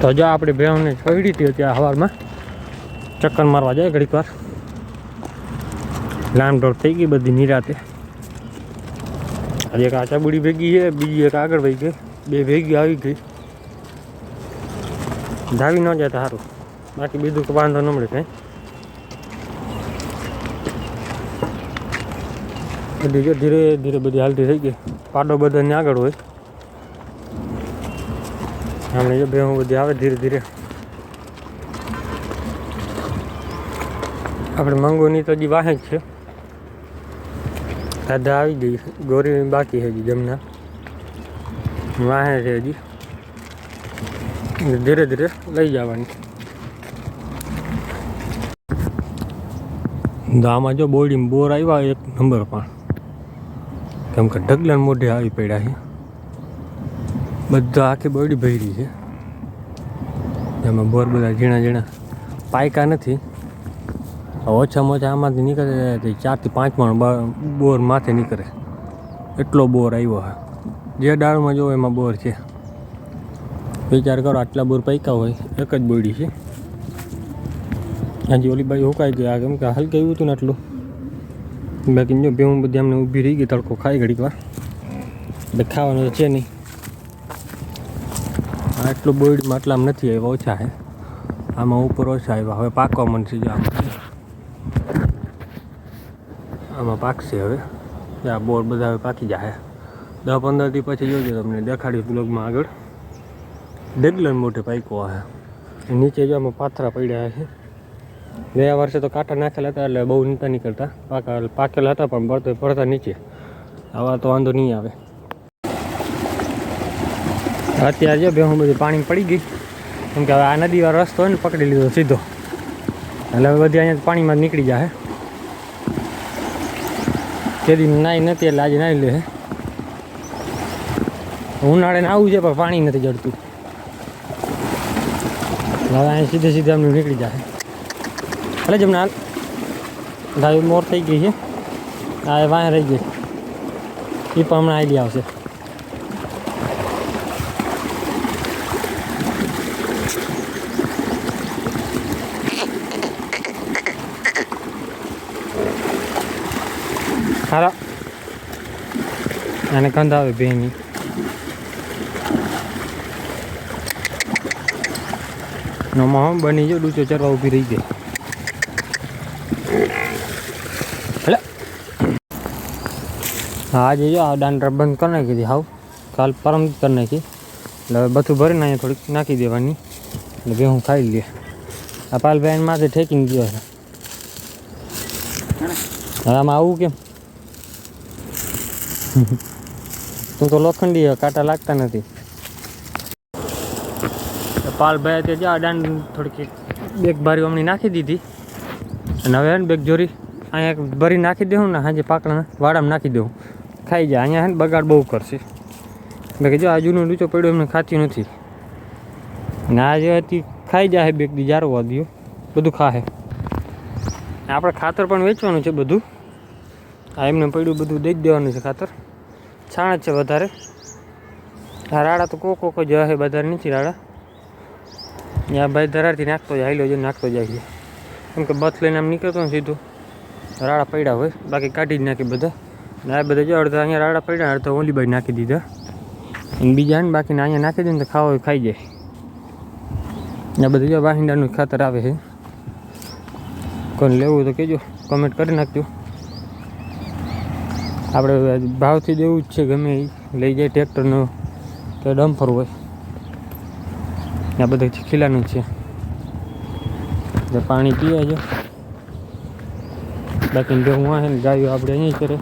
તો જો આપણી બેહને છોડી હતી ત્યાં સવારમાં ચક્કર મારવા જાય ઘડીક વાર. લામ થઈ ગઈ બધી નિરાતે. એક આચાબુડી ભેગી છે, બીજી એક આગળ વહી ગઈ. બે ભેગી આવી ગઈ. ધાવી ન જાય સારું. બાકી બીજું તો વાંધો ન મળે કાંઈ. બધી ધીરે ધીરે બધી હાલતી થઈ ગઈ. પાડો બધાને આગળ હોય. આપણે જો બે બધી આવે ધીરે ધીરે. આપણે મંગોની તો હજી વાહે જ છે. દાદા આવી ગઈ ગોરી બાકી હજી જમના. વાહે છે હજી. ધીરે ધીરે લઈ જવાની. આમાં જો બોડીમાં બોર આવ્યા એક નંબર પણ. કેમ કે ઢગલન મોઢે આવી પડ્યા છે. બધા આખી બોડી ભરી છે. એમાં બોર બધા ઝીણા ઝીણા. પાયકા નથી. ઓછામાં ઓછા આમાંથી નીકળે ચારથી પાંચ પણ બોર માથે નીકળે. એટલો બોર આવ્યો હા જે ડાળમાં જોવો એમાં બોર છે. વિચાર કરો આટલા બોર પૈકા હોય, એક જ બોડી છે. હજી ઓલી બાજુ હુકાઈ ગયા કેમ કે હાલ એવું હતું ને આટલું? બાકી જો ભેવું બધી અમને ઊભી રહી ગઈ, તડકો ખાઈ ઘડીક વાર. એટલે ખાવાનું તો છે નહીં. આટલું બોડીમાં આટલામાં નથી આવ્યા, ઓછા છે. આમાં ઉપર ઓછા આવ્યા. હવે પાકવા મળશે જો આમાં. આમાં પાકશે હવે. આ બોર બધા હવે પાકી જાય દસ પંદરથી પછી જોજો તમને દેખાડીશ બ્લોગમાં આગળ. ડેગલન મોટે પાકો છે નીચે જો આમાં પાથરા પડ્યા છે ગયા વર્ષે તો કાંટા નાખેલા હતા એટલે બહુ નહોતા નીકળતા. પાકા પાકેલા હતા પણ પડતા પડતા નીચે. આવા તો વાંધો નહીં આવે. અત્યારે જો બેહું બધું પાણી પડી ગઈ. કેમ કે હવે આ નદીવાળો રસ્તો હોય ને પકડી લીધો સીધો. એટલે હવે બધી અહીંયા પાણીમાં નીકળી જાય કેદી નાઈ નથી, એટલે આજે નાઈ લે ઉનાળે આવું છે, પણ પાણી નથી જડતું. હવે અહીંયા સીધે સીધે અમને નીકળી જાય એટલે જ હમણાં ગાય મોર થઈ ગઈ છે. આ વાહ રહી ગઈ. એ પણ હમણાં આવી આવશે. હારા અને ગંધ આવે બેની નોમાં બની જો ડૂચો ચરવા ઊભી રહી ગઈ. હા આજે જો આ દાંડર બંધ કરી નાખી હતી હાવ. કાલ પરમ કરી નાખી. એટલે બધું ભરીને અહીંયા થોડીક નાખી દેવાની. એટલે બે હું ખાઈ લઈએ. આ પાલભાઈ માથે ઠેકીને ગયો છે. આમાં આવું કેમ? તું તો લોખંડી હે, કાંટા લાગતા નથી. પાલભાઈ તે જા દાંડ થોડીક બેગ બારી હમણાં નાખી દીધી. અને હવે હે બેગ જોરી અહીંયા ભરી નાખી દેવું ને સાંજે પાકડા વાડામાં નાખી દેવું ખાઈ જાય અહીંયા હે બગાડ બહુ કરશે. બાકી જો જૂનું લૂચો પડ્યો એમને ખાતી નથી. ને આ હતી ખાઈ જાય બેગ દી જારવા દો બધું ખાહે. આપણે ખાતર પણ વેચવાનું છે બધું. આ એમને પડ્યું બધું દઈ જ દેવાનું છે ખાતર. છાણ જ છે વધારે. આ રાડા તો કોક કોક જ હે વધારે નથી રાડા. આ ભાઈ ધરારથી નાખતો જાય, હાઈલો જઈને નાખતો જાય છે. કેમ કે બથ લઈને આમ નીકળતો ને સીધું. રાડા પડ્યા હોય, બાકી કાઢી જ નાખી બધા. ને આ બધા જો અડધા અહીંયા રાડા પડ્યા, અડધા ઓલી બાજુ નાખી દીધા. બીજા ને બાકીને અહીંયા નાખી દે ને તો ખાવા ખાઈ જાય. ને આ બધું જો વાહિંડાનું ખાતર આવે છે. કોઈ લેવું તો કહેજો કમેન્ટ કરી નાખજો. આપણે ભાવથી દેવું જ છે, ગમે લઈ જાય ટ્રેક્ટરનું કે ડમ્ફર હોય. આ બધા ખીલાનું જ છે. એટલે પાણી પીવા છે. બાકી જો હું આવે ને ગાયો આપણે અહીં કરે.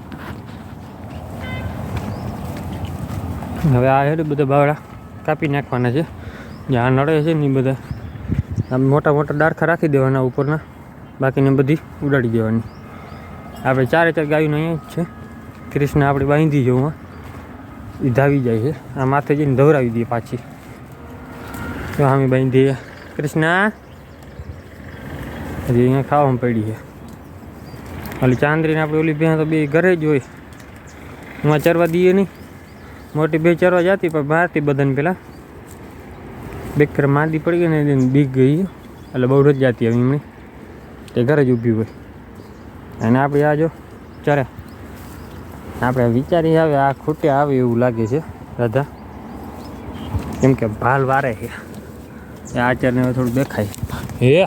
હવે આ હેડ બધા બાવડા કાપી નાખવાના છે. જ્યાં નડે છે ને બધા આમ મોટા મોટા ડાળખા રાખી દેવાના ઉપરના. બાકીને બધી ઉડાડી દેવાની. આપણે ચારે ચાર ગાયોને અહીંયા જ છે. કૃષ્ણ આપણે બાંધી જવું એ ધાવી જાય છે. આ માથે જઈને ધવરાવી દઈએ પાછી. તો અમે બાંધીએ. કૃષ્ણ, હજી અહીંયા ખાવામાં પડી છે. ઓલી ચાંદરીને આપણે ઓલી ભેં તો બે ઘરે જ હોય. એમાં ચરવા દઈએ નહીં. મોટી બે ચરવા જતી, પણ મારતી બધાને પેલા. બેકર માદી પડી ગઈ ને બીક ગઈ. એટલે બહુ રજ જાતી આવી એમની તે ઘરે જ ઊભી હોય. અને આપણે આ જો ચરે. આપણે વિચારી આવે આ ખૂટે આવે એવું લાગે છે રાધા. કેમ કે ભાલ વારે છે. એ આચારને થોડું દેખાય. હે?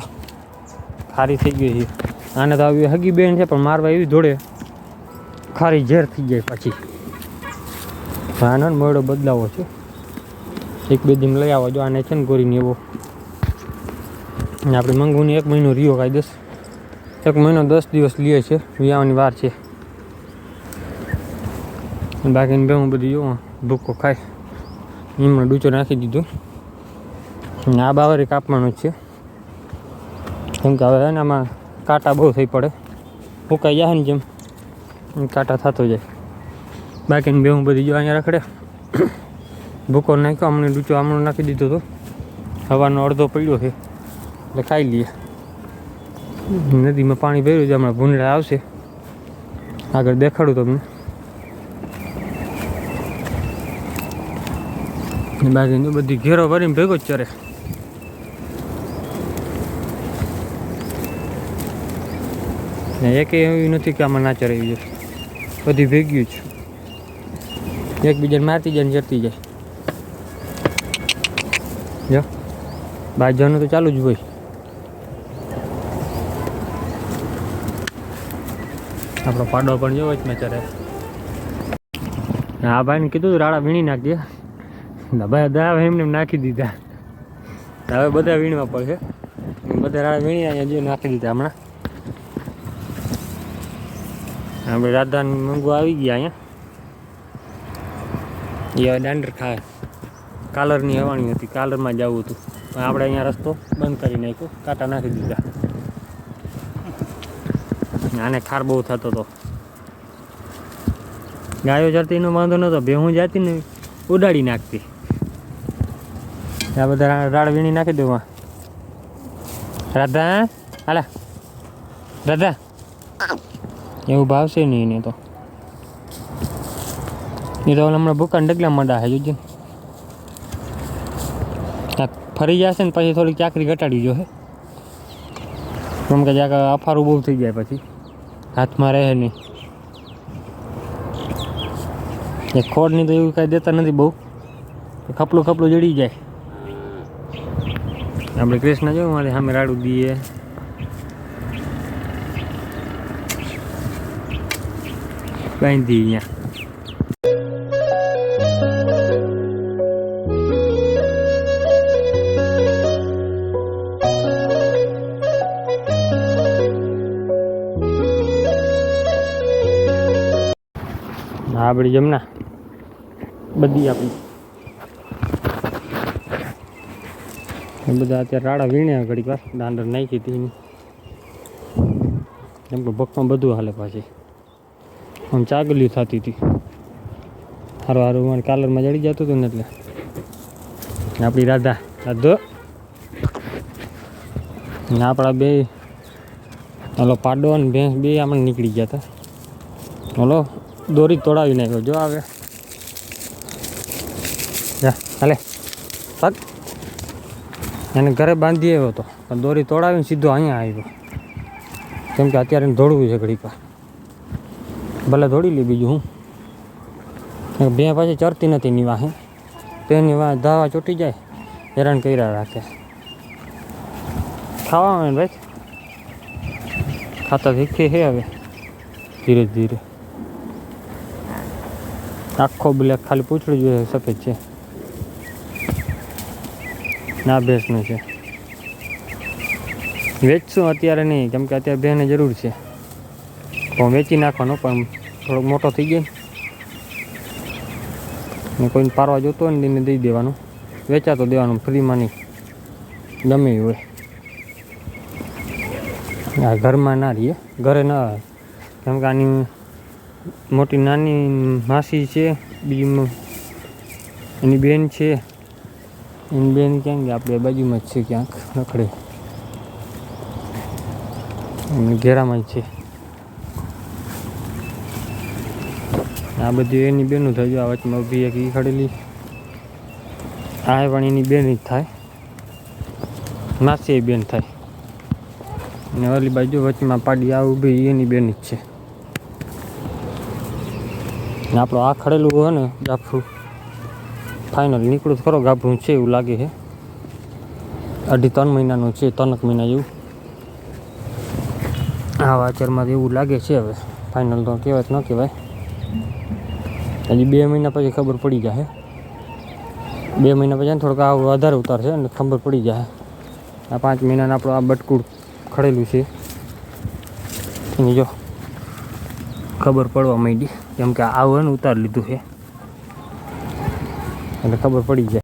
ખારી થઈ ગઈ છે. આને તો આવી હગી બેન છે પણ મારવા એવી જોડે ખારી ઝેર થઈ જાય પછી. આનો મોડો બદલાવો છે. એક બે દિન લઈ આવો જો આને છે ને ગોરીને એવો. આપણે મંગુની એક મહિનો રહ્યો દસ એક મહિનો દસ દિવસ લે છે વિયાવાની વાર છે. બાકીની બે હું બધી જોઉં, ભૂકો ખાય. એમણે ડૂચો નાખી દીધો. અને આ બાવરી કાપવાનું છે. કેમ કે હવે એનામાં કાંટા બહુ થઈ પડે. ફૂંકાઈ જાય ને જેમ. કાંટા થતો જાય. બાકીની બે હું બધી જો અહીંયા રખડે ભૂકો નાખ્યો અમને ડૂચો આમણો નાખી દીધો હતો હવાનો અડધો પડ્યો છે. એટલે ખાઈ લઈએ. નદીમાં પાણી ભર્યું છે, હમણાં ભૂંડળા આવશે. આગળ દેખાડું તમને. બાકી બધી ઘેરો ભરીને ભેગો જ ચરે એકે એવું નથી કે આમાં ના ચરાવી જશે. બધી ભેગ્યું જ. એકબીજાને મારતી જાય ને ચરતી જાય. જો બાજવાનું તો ચાલુ જ હોય. આપણો પાડો પણ જોવો જ મેં ચરે હા ભાઈને કીધું રાડા વીણી નાખજે. ભાઈ દા એમને એમ નાખી દીધા. હવે બધા વીણવા પડશે. બધા રાડા વીણી અહીંયા નાખી દીધા હમણાં. આપણે રાધા મંગુ આવી ગયા અહીંયા. એ હવે દાંડર ખાય. કાલરની હવાણી હતી, કાલરમાં જવું હતું. પણ આપણે અહીંયા રસ્તો બંધ કરી નાખ્યો, કાંટા નાખી દીધા. આને ખાર બહુ થતો હતો ગાયો ચરતીનો વાંધો નહોતો ભેહું જાતી ને ઉડાડી નાખતી. આ બધા રાડ વીણી નાખી દઉં રાધા હાલા. રાધા. એવું ભાવશે નહીં એને તો. એ તો હમણાં ભૂકા ડગલા મંડા છે જોજે. ફરી જશે ને પછી થોડી ચાકરી ઘટાડી જોશે કેમ કે જ્યાં અફારું બહુ થઈ જાય પછી. હાથમાં રહે નહીં. એ ખોડની તો એવું કાંઈ દેતા નથી બહુ. ખપલું ખપલું જડી જાય. આપણે કૃષ્ણ જોયું મારે સામે રાડું દઈએ બાંધી અહીંયા. આ આપણી જમના બધી આપણી. એ બધા અત્યારે રાડા વીણ્યા ઘડીક વાર, દાંડર નાખી હતી એની. કેમ કે ભક્તમાં બધું હાલે પાછી. આમ ચાગલ્યું થતી હતી. સારું હારું મને કાલરમાં જડી જતું હતું ને એટલે. આપણી રાધા, રાધો. ને આપણા બે, ઓલો પાડો અને ભેંસ બે આપણે નીકળી ગયા હતા. ઓલો દોરી તોડાવી નાખ્યો. જો આવે. હાલે. પગ એને ઘરે બાંધી આવ્યો હતો પણ દોરી તોડાવીને સીધો અહીંયા આવ્યો. કેમ કે અત્યારે દોડવું છે ઘડીક ભલે દોડી લે બીજું હું. બે પાછી ચરતી નથી ની વાહે. તેની વાહ ધાવા ચોટી જાય, હેરાન કર્યા રાખે. ખાવા આવે ભાઈ? ખાતા શીખી છે હવે. ધીરે ધીરે. આખો બ્લેક ખાલી પૂછડું જોઈએ, સફેદ છે. ના ભેંસનું છે. વેચશું અત્યારે નહીં, કેમ કે અત્યારે બેને જરૂર છે. તો વેચી નાખવાનો, પણ થોડોક મોટો થઈ ગયો ને. કોઈને પારવા જોતો હોય ને, એને દઈ દેવાનું. વેચાતો દેવાનું, ફ્રીમાં નહીં. ગમે હોય. આ ઘરમાં ના રહીએ. ઘરે ના કેમ કે આની મોટી નાની માસી છે, બીજી એની બેન છે. એની બેન ક્યાં ગયા? આપણે બાજુમાં જ છે ક્યાંક, રખડે. એમની ઘેરામાં જ છે. આ બધી એની બેનું થયું. આ વચમાં ઊભી એક ખડેલી આ પણ એની બેન જ થાય. એ બેન થાય. ને ઓલી બાજુ વચમાં પાડી આ ઊભી એની બેન જ છે. આપણો આ ખડેલું હોય ને ગાફરું ફાઇનલ નીકળું ખરો ગાભરું છે એવું લાગે છે. અઢી ત્રણ મહિનાનું છે, ત્રણક મહિના જેવું. આ વાચરમાં એવું લાગે છે હવે. ફાઇનલ તો કહેવાય ન કહેવાય. હજી બે મહિના પછી ખબર પડી જાય બે મહિના પછી થોડોક આ વધારે ઉતાર છે અને ખબર પડી જાય આ પાંચ મહિનાનું આપણું આ બટકુડ ખડેલું છે. જો, ખબર પડવા માંડી. કેમ કે આવું ઉતાર લીધું છે. એટલે ખબર પડી જાય.